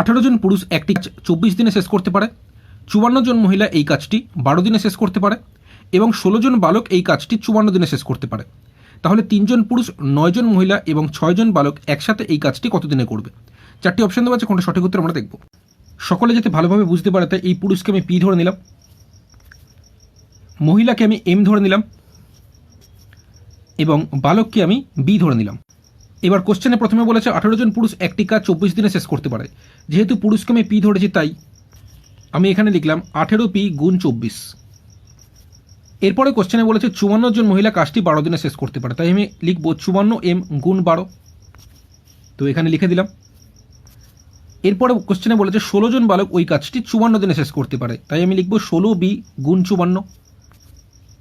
আঠারো জন পুরুষ একটি কাজ চব্বিশ দিনে শেষ করতে পারে, চুয়ান্ন জন মহিলা এই কাজটি বারো দিনে শেষ করতে পারে, এবং ষোলো জন বালক এই কাজটি চুয়ান্ন দিনে শেষ করতে পারে। তাহলে তিনজন পুরুষ নয়জন মহিলা এবং ছয়জন বালক একসাথে এই কাজটি কত দিনে করবে? চারটি অপশন দেওয়া আছে, কোনটা সঠিক উত্তর আমরা দেখব। সকলে যাতে ভালোভাবে বুঝতে পারে, তাই এই পুরুষকে আমি পি ধরে নিলাম। মহিলাকে আমি এম ধরে নিলাম এবং বালককে আমি বি ধরে নিলাম। এবার কোশ্চেনে প্রথমে বলেছে, আঠেরো জন পুরুষ একটি কাজ চব্বিশ দিনে শেষ করতে পারে। যেহেতু পুরুষকে আমি পি ধরেছি, তাই আমি এখানে লিখলাম আঠেরো পি গুণ চব্বিশ। এরপরে কোশ্চেনে বলেছে, চুয়ান্ন জন মহিলা কাজটি বারো দিনে শেষ করতে পারে। তাই আমি লিখব চুয়ান্ন এম গুণ বারো। তো এখানে লিখে দিলাম। এরপরে কোশ্চেনে বলেছে, ষোলো জন বালক ওই কাজটি চুয়ান্ন দিনে শেষ করতে পারে। তাই আমি লিখব ষোলো বি গুণ চুয়ান্ন।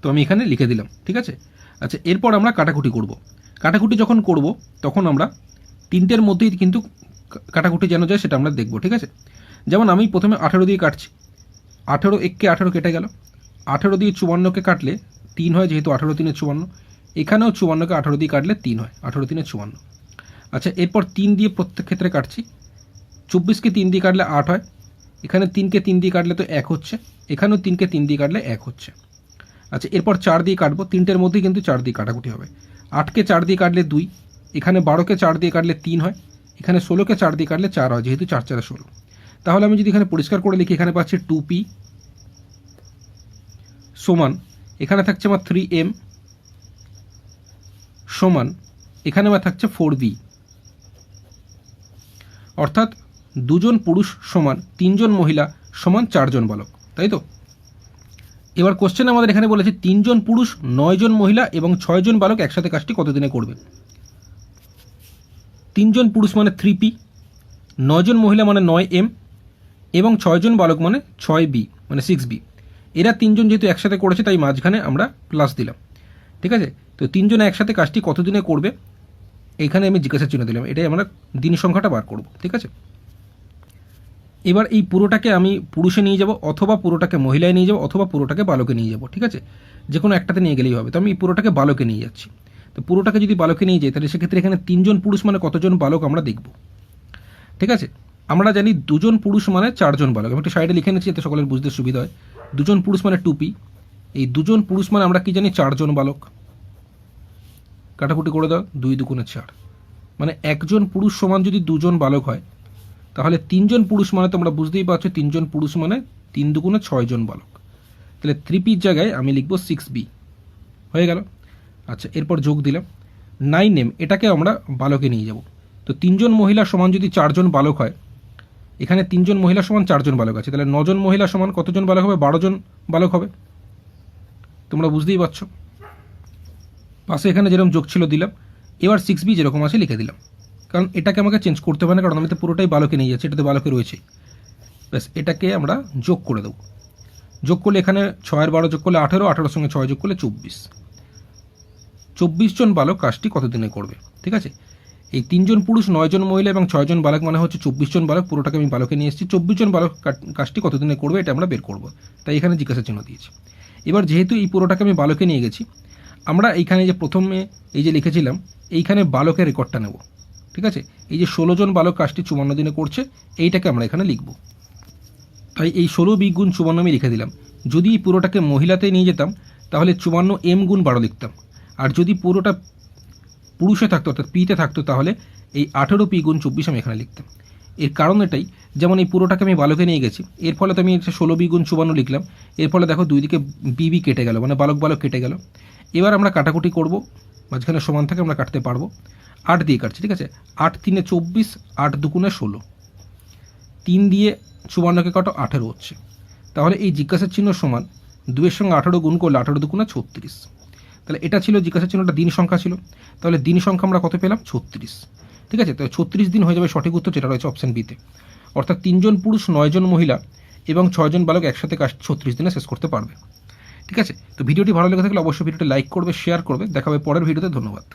তো আমি এখানে লিখে দিলাম, ঠিক আছে? আচ্ছা এরপর আমরা কাটাকুটি করব। কাটাকুটি যখন করব, তখন আমরা তিনটের মধ্যেই কিন্তু কাটাকুটি যেন যায় সেটা আমরা দেখব, ঠিক আছে? যেমন আমি প্রথমে আঠেরো দিয়ে কাটছি। আঠেরো এককে আঠেরো কেটে গেল। আঠেরো দিয়ে চুয়ান্নকে কাটলে তিন হয়, যেহেতু আঠেরো তিনে চুয়ান্ন। এখানেও চুয়ান্নকে আঠেরো দিয়ে কাটলে তিন হয়, আঠেরো তিনে চুয়ান্ন। আচ্ছা এরপর তিন দিয়ে প্রত্যেক ক্ষেত্রে কাটছি। চব্বিশকে তিন দিয়ে কাটলে আট হয়। এখানে তিনকে তিন দিয়ে কাটলে তো এক হচ্ছে। এখানেও তিনকে তিন দিয়ে কাটলে এক হচ্ছে। আচ্ছা এরপর চার দিয়ে কাটবো। তিনটের মধ্যেই কিন্তু চার দিয়ে কাটাকুটি হবে। আটকে চার দিয়ে কাটলে দুই, এখানে বারোকে চার দিয়ে কাটলে তিন হয়, এখানে ষোলোকে চার দিয়ে কাটলে চার হয়, যেহেতু চার চারে ষোলো। তাহলে আমি যদি এখানে পরিষ্কার করে লিখি, এখানে পাচ্ছি টু পি সমান, এখানে থাকছে আমার থ্রি এম সমান, এখানে আমার থাকছে ফোর বি। অর্থাৎ দুজন পুরুষ সমান, তিনজন মহিলা সমান চারজন বালক, তাই তো? এবার কোশ্চেন আমাদের এখানে বলেছে, তিনজন পুরুষ, নয়জন মহিলা এবং ছয়জন বালক একসাথে কাজটি কতদিনে করবে? তিনজন পুরুষ মানে থ্রি পি নয়জন মহিলা মানে নয় এম এবং ছয়জন বালক মানে ছয় বি মানে সিক্স বি এরা তিনজন যেহেতু একসাথে করেছে, তাই মাঝখানে আমরা প্লাস দিলাম। ঠিক আছে? তো তিনজন একসাথে কাজটি কতদিনে করবে? এখানে আমি জিজ্ঞাসা চিহ্ন দিলাম। এটাই আমরা দিন সংখ্যাটা বার করব। ঠিক আছে? এবার এই পুরোটাকে আমি পুরুষে নিয়ে যাব অথবা পুরোটাকে মহিলায় নিয়ে যাব অথবা পুরোটাকে বালকে নিয়ে যাব, ঠিক আছে? যে কোনো একটাতে নিয়ে গেলেই হবে। তো আমি পুরোটাকে বালকে নিয়ে যাচ্ছি। তো পুরোটাকে যদি বালকে নিয়ে যাই, তাহলে সেক্ষেত্রে এখানে তিনজন পুরুষ মানে কতজন বালক আমরা দেখব। ঠিক আছে? আমরা জানি দুজন পুরুষ মানে চারজন বালক। আমি একটা সাইডে লিখে নিচ্ছি যাতে সকলের বুঝতে সুবিধা হয়। দুজন পুরুষ মানে টুপি। এই দুজন পুরুষ মানে আমরা কি জানি? চারজন বালক। কাটাকুটি করে দাও। দুই দুগুণে চার। মানে একজন পুরুষ সমান যদি দুজন বালক হয় তাহলে তিনজন পুরুষ মানে তোমরা বুঝতেই পারছ তিনজন পুরুষ মানে তিন দুগুণে ছয়জন বালক। তাহলে থ্রি পির জায়গায় আমি লিখব সিক্স বি হয়ে গেল? আচ্ছা এরপর যোগ দিলাম। নাইন এম এটাকে আমরা বালকে নিয়ে যাব। তো তিনজন মহিলা সমান যদি চারজন বালক হয়, এখানে তিনজন মহিলা সমান চারজন বালক আছে। তাহলে নজন মহিলা সমান কতজন বালক হবে? বারো জন বালক হবে। তোমরা বুঝতেই পারছ? পাশে এখানে যেরকম যোগ ছিল দিলাম, এবার সিক্স বি যেরকম আছে লিখে দিলাম। কারণ এটাকে আমাকে চেঞ্জ করতে হবে না, কারণ আমি তো পুরোটাই বালকে নিয়ে যাচ্ছি, এটাতে বালকে রয়েছে। ব্যাস, এটাকে আমরা যোগ করে দেবো। যোগ করলে এখানে ছয়ের বারো যোগ করলে আঠেরো, আঠেরোর সঙ্গে ছয় যোগ করলে চব্বিশ। চব্বিশ জন বালক কাজটি কতদিনে করবে? ঠিক আছে? এই তিনজন পুরুষ নয়জন মহিলা এবং ছয়জন বালক মানে হচ্ছে চব্বিশ জন বালক, পুরোটাকে আমি বালকে নিয়ে এসেছি। চব্বিশ জন বালক কাজটি কতদিনে করবে এটা আমরা বের করব। তাই এখানে জিজ্ঞাসা চিহ্ন দিয়েছি। এবার যেহেতু এই পুরোটাকে আমি বালকে নিয়ে গেছি, আমরা এইখানে যে প্রথমে এই যে লিখেছিলাম, এইখানে বালকের রেকর্ডটা নেব। ঠিক আছে? এই যে ষোলো জন বালক কাজটি চুয়ান্ন দিনে করছে, এইটাকে আমরা এখানে লিখব। তাই এই ষোলো বি গুণ চুয়ান্ন আমি লিখে দিলাম। যদি পুরোটাকে মহিলাতে নিয়ে যেতাম, তাহলে চুয়ান্ন এম গুণ বারো লিখতাম। আর যদি পুরোটা পুরুষে থাকতো, অর্থাৎ পিতে থাকতো, তাহলে এই আঠেরো পি গুণ চব্বিশ আমি এখানে লিখতাম। এর কারণ এটাই, যেমন এই পুরোটাকে আমি বালকে নিয়ে গেছি, এর ফলে তো আমি ষোলো বি গুণ চুয়ান্ন লিখলাম, এর ফলে দেখো দুই দিকে বিবি কেটে গেল মানে বালক বালক কেটে গেল। এবার আমরা কাটাকুটি করব, মাঝখানে সমান থাকে আমরা কাটতে পারব। আট দিয়ে কাটছি, ঠিক আছে? আট তিনে চব্বিশ, আট দুগুণে ষোলো। তিন দিয়ে চুয়ান্নকে কাটো, আঠেরো হচ্ছে। তাহলে এই জিজ্ঞাসা চিহ্ন সমান দুয়ের সঙ্গে আঠেরো গুণ করলে আঠেরো দুগুণে ছত্রিশ। তাহলে এটা ছিল জিজ্ঞাসা চিহ্নটা, দিন সংখ্যা ছিল। তাহলে দিন সংখ্যা আমরা কত পেলাম? ছত্রিশ। ঠিক আছে? তাহলে ছত্রিশ দিন হয়ে যাবে সঠিক উত্তর, যেটা রয়েছে অপশান বিতে অর্থাৎ তিনজন পুরুষ, নয়জন মহিলা এবং ছয়জন বালক একসাথে কাজ ছত্রিশ দিনে শেষ করতে পারবে। ঠিক আছে? তো ভিডিওটি ভালো লেগে থাকলে অবশ্যই ভিডিওটি লাইক করবে শেয়ার করবে। দেখাবে পরের ভিডিওতে। ধন্যবাদ।